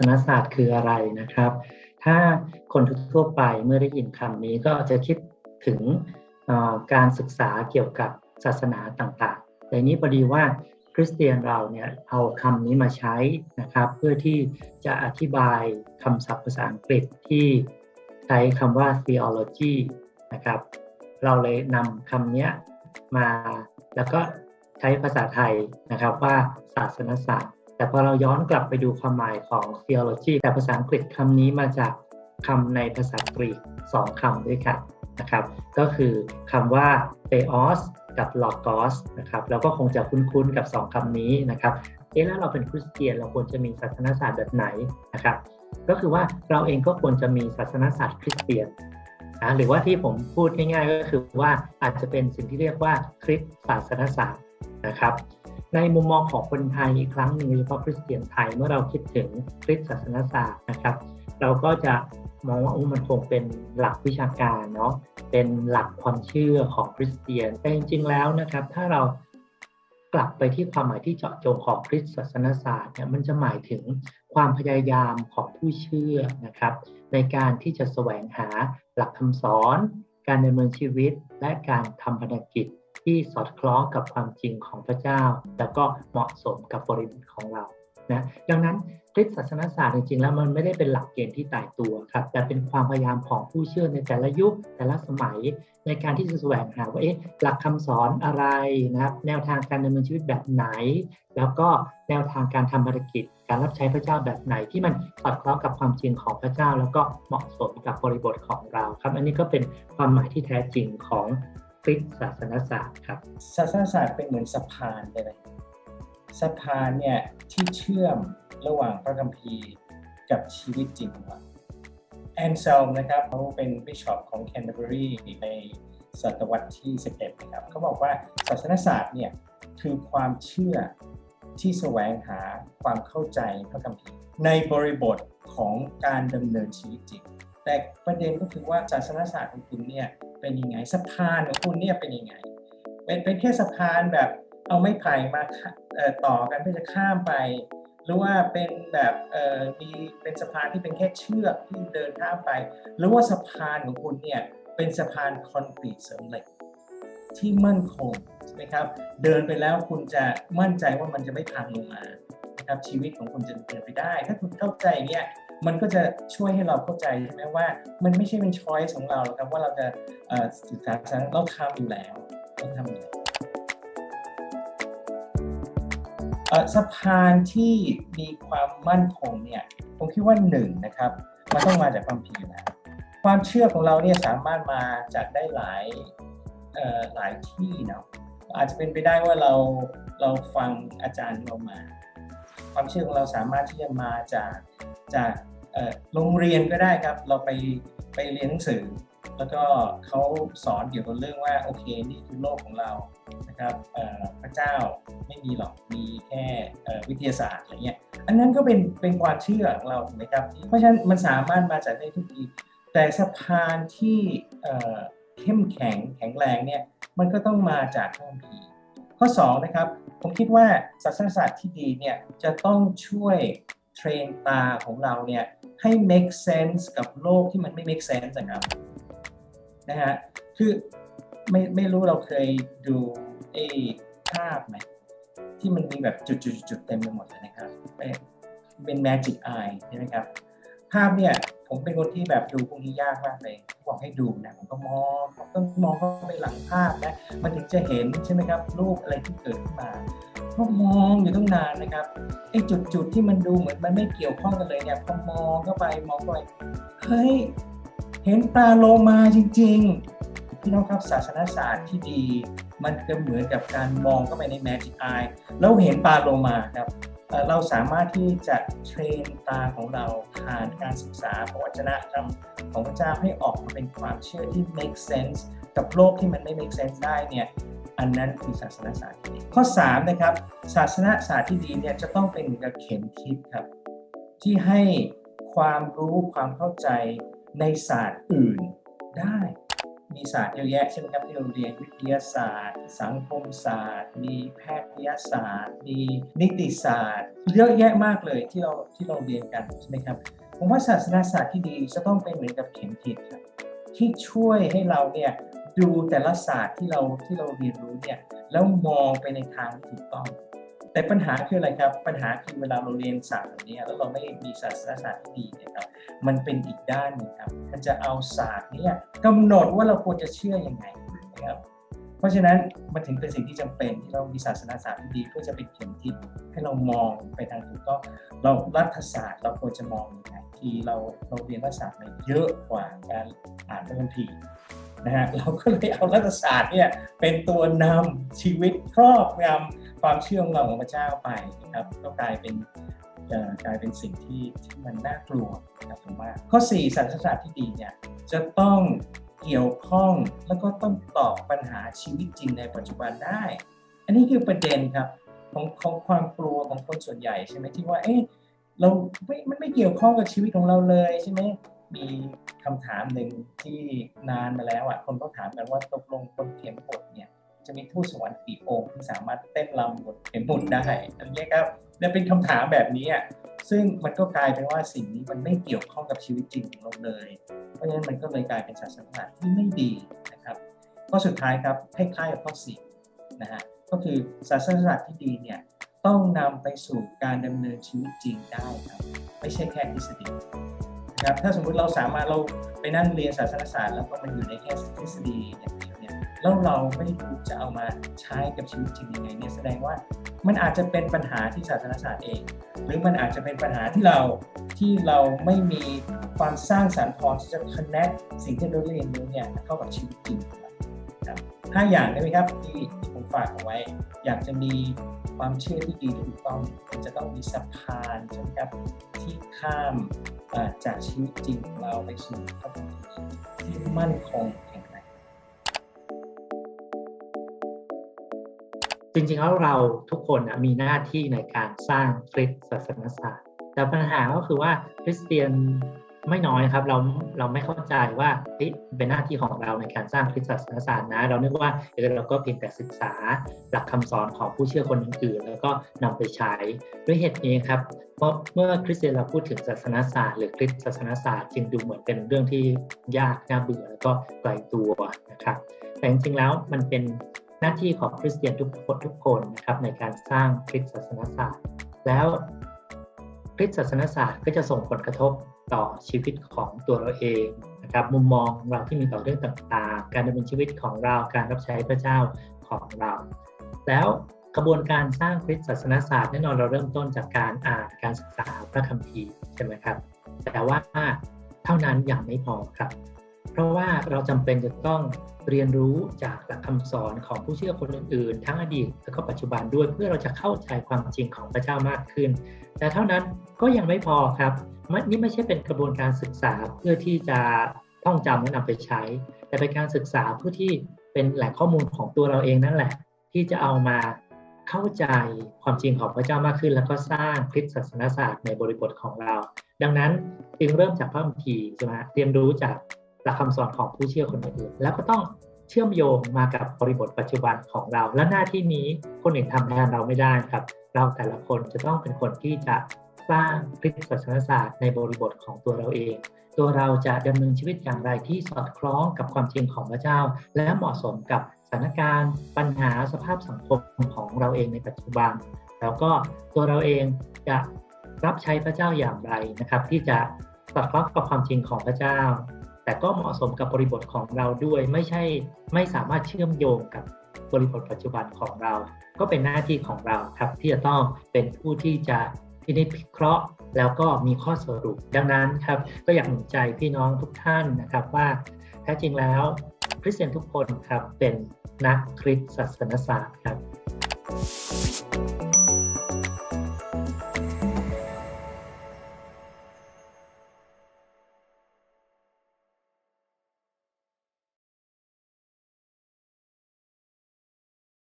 สนศาสตร์คืออะไรนะครับ ถ้าคนทั่วไปเมื่อได้ยินคำนี้ก็จะคิดถึงการศึกษาเกี่ยวกับศาสนาต่างๆ แต่นี้พอดีว่าคริสเตียนเราเนี่ยเอาคำนี้มาใช้นะครับ เพื่อที่จะอธิบายคำศัพท์ภาษาอังกฤษที่ใช้คำว่า theology นะครับ เราเลยนำคำนี้มาแล้วก็ใช้ภาษาไทยนะครับว่าศาสนศาสตร์ แต่พอเราย้อนกลับไปดูความหมายของ theology แต่ภาษาอังกฤษคำนี้มาจากคำในภาษากรีกสองคำด้วยกันนะครับ ก็คือคำว่า theos กับ logos นะครับแล้วก็คงจะคุ้นๆกับ 2คำนี้นะครับเอ๊ะแล้วเราเป็นคริสเตียนเราควรจะมีศาสนศาสตร์แบบไหนนะครับ ก็คือว่าเราเองก็ควรจะมีศาสนศาสตร์คริสเตียนนะหรือว่าที่ผมพูดง่ายๆก็คือว่าอาจจะเป็นสิ่งที่เรียกว่าคริสตศาสนศาสตร์นะครับ ในมุมมองของคนไทยอีกครั้งหนึ่งโดยเฉพาะคริสเตียนไทยเมื่อเราคิดถึงคริสตศาสนศาสตร์นะครับ เราก็จะมองว่ามันคงเป็นหลักวิชาการเนาะเป็นหลักความเชื่อของคริสเตียนแต่จริงๆแล้วนะครับ ถ้าเรากลับไปที่ความหมายที่เจาะจงของคริสตศาสนศาสตร์เนี่ยมันจะหมายถึงความพยายามของผู้เชื่อนะครับ ในการที่จะแสวงหาหลักคำสอน การดำเนินชีวิตและการทำภารกิจ ที่สอดคล้องกับความจริงของพระเจ้า แล้วก็เหมาะสมกับบริบทของเรานะดังนั้นคริสตศาสนศาสตร์จริงๆแล้วมันไม่ได้เป็นหลักเกณฑ์ที่ตายตัวครับ แต่เป็นความพยายามของผู้เชื่อในแต่ละยุคแต่ละสมัย ในการที่จะแสวงหาว่าเอ๊ะหลักคำสอนอะไรนะครับ แนวทางการดำเนินชีวิตแบบไหน แล้วก็แนวทางการทำภารกิจ การรับใช้พระเจ้าแบบไหน ที่มันสอดคล้องกับความจริงของพระเจ้า แล้วก็เหมาะสมกับบริบทของเราครับ อันนี้ก็เป็นความหมายที่แท้จริงของ คริสตศาสนศาสตร์ครับ ศาสนศาสตร์เป็นเหมือนสะพานเลยสะพานเนี่ยที่เชื่อมระหว่างพระคัมภีร์กับชีวิตจริงของเราแอนเซลนะครับเขาเป็นบิชอปของแคนเทอร์เบอรีในศตวรรษที่ 11 นะครับเขาบอกว่าศาสนศาสตร์เนี่ยคือความเชื่อที่แสวงหาความเข้าใจพระคัมภีร์ในบริบทของการดำเนินชีวิตจริง แต่ประเด็นก็คือว่าศาสนศาสตร์ของคุณเนี่ยเป็นยังไงสะพานของคุณเนี่ยเป็นยังไงเป็นเป็นแค่สะพานแบบเอาไม้ไผ่มาต่อกันเพื่อจะข้ามไป หรือว่าเป็นแบบมีเป็นสะพานที่เป็นแค่เชือกที่เดินข้ามไป หรือว่าสะพานของคุณเนี่ยเป็นสะพานคอนกรีตเสริมเหล็กที่มั่นคงใช่ไหมครับ เดินไปแล้วคุณจะมั่นใจว่ามันจะไม่พังลงมานะครับชีวิตของคุณจะเดินไปได้ ถ้าคุณเข้าใจเงี้ย มันก็จะช่วยให้เราเข้าใจใช่ไหมว่า มันไม่ใช่เป็นช้อยส์ของเราครับว่าเราจะศึกษาเราทำอยู่แล้วเราทำอยู่แล้วสะพานที่มีความมั่นคงเนี่ยผมคิดว่าหนึ่งนะครับมันต้องมาจากความผีนะความเชื่อของเราเนี่ยสามารถมาจากได้หลายหลายที่เนาะอาจจะเป็นไปได้ว่าเราเราฟังอาจารย์เรามา ความเชื่อของเราสามารถที่จะมาจากจาก โรงเรียนก็ได้ครับ เราไปไปเรียนหนังสือ แล้วก็เขาสอนเกี่ยวกับเรื่องว่าโอเคนี่คือโลกของเรานะครับพระเจ้าไม่มีหรอกมีแค่วิทยาศาสตร์อะไรเงี้ยอันนั้นก็เป็นเป็นความเชื่อของเราถูกไหมครับ เพราะฉะนั้นมันสามารถมาจากได้ทุกทีแต่สะพานที่เข้มแข็งแข็งแรงเนี่ยมันก็ต้องมาจากข้อพีข้อ2นะครับผมคิดว่าศาสนศาสตร์ที่ดีเนี่ยจะต้องช่วยเทรนตาของเราเนี่ย ให้ make sense กับโลกที่มันไม่ make sense นะครับนะฮะคือไม่ไม่รู้เราเคยดูไอ้ภาพไหมที่มันมีแบบจุดๆๆเต็มไปหมดเลยนะครับเป็น magic eye ใช่ไหมครับ ภาพเนี่ย ผมเป็นคนที่แบบดูพวกนี้ยากมากเลยบอกให้ดูนะผมก็มองผมต้องมองเข้าไปหลังภาพนะมันถึงจะเห็นใช่ไหมครับรูปอะไรที่เกิดขึ้นมาก็มองอยู่ตั้งนานนะครับไอ้จุดๆที่มันดูเหมือนมันไม่เกี่ยวข้องกันเลยเนี่ยพอมองเข้าไปมองเข้าไปเฮ้ยเห็นปลาโลมาจริง ๆ พี่น้องครับศาสนศาสตร์ที่ดี มันก็เหมือนกับการมองเข้าไปใน Magic Eye แล้วเห็นปลาโลมาครับ เราสามารถที่จะเทรนตาของเราผ่านการศึกษาพระวจนะธรรมของพระเจ้าให้ออกมาเป็นความเชื่อที่ make sense กับโลกที่มันไม่ make sense ได้เนี่ยอันนั้นคือศาสนศาสตร์ที่ดีข้อ3นะครับศาสนศาสตร์ที่ดีเนี่ยจะต้องเป็นกับเข็มทิศครับ ที่ให้ความรู้ความเข้าใจในศาสตร์อื่นได้ มีศาสตร์เยอะแยะใช่ไหมครับที่เราเรียนวิทยาศาสตร์ สังคมศาสตร์ มีแพทยศาสตร์ มีนิติศาสตร์ เยอะแยะมากเลยที่เราที่เราเรียนกันใช่ไหมครับผมว่าศาสนาศาสตร์ที่ดีจะต้องเป็นเหมือนกับเข็มทิศครับที่ช่วยให้เราเนี่ยดูแต่ละศาสตร์ที่เราที่เราเรียนรู้เนี่ยแล้วมองไปในทางที่ถูกต้อง แต่ปัญหาคืออะไรครับ ปัญหาคือเวลาเราเรียนศาสตร์แบบนี้แล้วเราไม่มีศาสนาศาสตร์ที่ดีเนะครับ มันเป็นอีกด้านหนึงครับ มันจะเอาศาสตร์นี้กำหนดว่าเราควรจะเชื่อยังไงนะครับ เพราะฉะนั้นมันถึงเป็นสิ่งที่จำเป็นที่เรามีศาสนาศาสตร์ที่ดีเพื่อจะเป็นเข็มทิศให้เรามองไปทางถูกต้องเรารัฐศาสตร์เราควรจะมองยังไงที่เราเราเรียนรัฐศาสตร์มาเยอะกว่าการอ่านพระคัมภี นะฮะเราก็เลยเอารัฐศาสตร์เนี่ยเป็นตัวนำชีวิตครอบงำความเชื่อของเราของพระเจ้าไปนะครับก็กลายเป็นกลายเป็นสิ่งที่ที่มันน่ากลัวนะครับผมว่าข้อ 4สันศาสตร์ที่ดีเนี่ยจะต้องเกี่ยวข้องแล้วก็ต้องตอบปัญหาชีวิตจริงในปัจจุบันได้ อันนี้คือประเด็นครับของของความกลัวของคนส่วนใหญ่ใช่ไหมที่ว่าเอ๊ะเราไม่มันไม่เกี่ยวข้องกับชีวิตของเราเลยใช่ไหม มีคำถามหนึ่งที่นานมาแล้วอะคนก็ถามกันว่าตกลงบนเข็มบทเนี่ย จะมีทูตสวรรค์กี่องค์ที่สามารถเต้นรำบนเข็มบทได้อันนี้ครับเนี่ยเป็นคำถามแบบนี้อะซึ่งมันก็กลายเป็นว่าสิ่งนี้มันไม่เกี่ยวข้องกับชีวิตจริงของเราเลย เพราะฉะนั้นมันก็เลยกลายเป็นศาสนาที่ไม่ดีนะครับข้อสุดท้ายครับคล้ายๆกับข้อสี่นะฮะก็คือศาสนาที่ดีเนี่ยต้องนำไปสู่การดำเนินชีวิตจริงได้ครับ ไม่ใช่แค่ทฤษฎี นะครับถ้าสมมุติเราสามารถเราไปนั่งเรียนศาสนศาสตร์ แล้วก็มันอยู่ในแค่ทฤษฎีอย่างเดียวเนี่ยแล้วเราไม่รู้จะเอามาใช้กับชีวิตจริงยังไงเนี่ยแสดงว่ามันอาจจะเป็นปัญหาที่ศาสนศาสตร์เอง หรือมันอาจจะเป็นปัญหาที่เราที่เราไม่มีความสร้างสรรค์พอที่จะ connect สิ่งที่เราเรียนรู้เนี่ยเข้ากับชีวิตจริง ของเราครับห้าอย่างได้ไหมครับ ที่ผมฝากเอาไว้ อยากจะมีความเชื่อที่ดีที่ถูกต้องมันจะต้องมีสะพานใช่ไหมครับที่ข้ามจากชีวิตจริงของเราไปสู่พระบุตรที่มั่นคงแข็งแรงจริงๆแล้วเราทุกคนมีหน้าที่ในการสร้างคริสตศาสนศาสตร์แต่ปัญหาก็คือว่าคริสเตียน ไม่น้อยครับเราเราไม่เข้าใจว่าเป็นหน้าที่ของเราในการสร้างคริสตศาสนศาสตร์นะ เรานึกว่าเออเราก็เพียงแต่ศึกษาหลักคำสอนของผู้เชื่อคนอื่นๆแล้วก็นำไปใช้ด้วยเหตุนี้ครับเพราะเมื่อคริสเตียนเราพูดถึงศาสนศาสตร์หรือคริสตศาสนศาสตร์จึงดูเหมือนเป็นเรื่องที่ยากน่าเบื่อแล้วก็ไกลตัวนะครับ แต่จริงๆแล้วมันเป็นหน้าที่ของคริสเตียนทุกคนทุกคนนะครับในการสร้างคริสตศาสนศาสตร์ แล้วคริสตศาสนศาสตร์ก็จะส่งผลกระทบ ต่อชีวิตของตัวเราเองนะครับมุมมองเราที่มีต่อเรื่องต่างๆ การดำเนินชีวิตของเราการรับใช้พระเจ้าของเรา แล้วกระบวนการสร้างคริสตศาสนศาสตร์แน่นอนเราเริ่มต้นจากการอ่านการศึกษาพระคัมภีร์ใช่ไหมครับ แต่ว่าเท่านั้นยังไม่พอครับ เพราะว่าเราจำเป็นจะต้องเรียนรู้จากหลักคำสอนของผู้เชื่อคนอื่นๆ ทั้งอดีตและก็ปัจจุบันด้วยเพื่อเราจะเข้าใจความจริงของพระเจ้ามากขึ้น แต่เท่านั้นก็ยังไม่พอครับ มันนี่ไม่ใช่เป็นกระบวนการศึกษาเพื่อที่จะท่องจำและนำไปใช้ แต่เป็นการศึกษาเพื่อที่เป็นแหล่งข้อมูลของตัวเราเองนั่นแหละ ที่จะเอามาเข้าใจความจริงของพระเจ้ามากขึ้น แล้วก็สร้างคริสตศาสนศาสตร์ในบริบทของเรา ดังนั้นจึงเริ่มจากพระคัมภีร์ใช่ไหมเรียนรู้จากหลักคำสอนของผู้เชื่อคนอื่นแล้วก็ต้องเชื่อมโยงมากับบริบทปัจจุบันของเรา และหน้าที่นี้คนอื่นทำแทนเราไม่ได้ครับ เราแต่ละคนจะต้องเป็นคนที่จะ สร้างคริสตศาสนศาสตร์ในบริบทของตัวเราเอง ตัวเราจะดำเนินชีวิตอย่างไรที่สอดคล้องกับความจริงของพระเจ้า และเหมาะสมกับสถานการณ์ปัญหาสภาพสังคมของเราเองในปัจจุบัน แล้วก็ตัวเราเองจะรับใช้พระเจ้าอย่างไรนะครับ ที่จะสอดคล้องกับความจริงของพระเจ้า แต่ก็เหมาะสมกับบริบทของเราด้วยไม่ใช่ไม่สามารถเชื่อมโยงกับบริบทปัจจุบันของเรา ก็เป็นหน้าที่ของเราครับที่จะต้องเป็นผู้ที่จะ พินิจพิเคราะห์ แล้วก็มีข้อสรุป ดังนั้นครับก็อยากหนุนใจพี่น้องทุกท่านนะครับว่าแท้จริงแล้วคริสเตียนทุกคนครับเป็นนักคริสตศาสนศาสตร์ครับ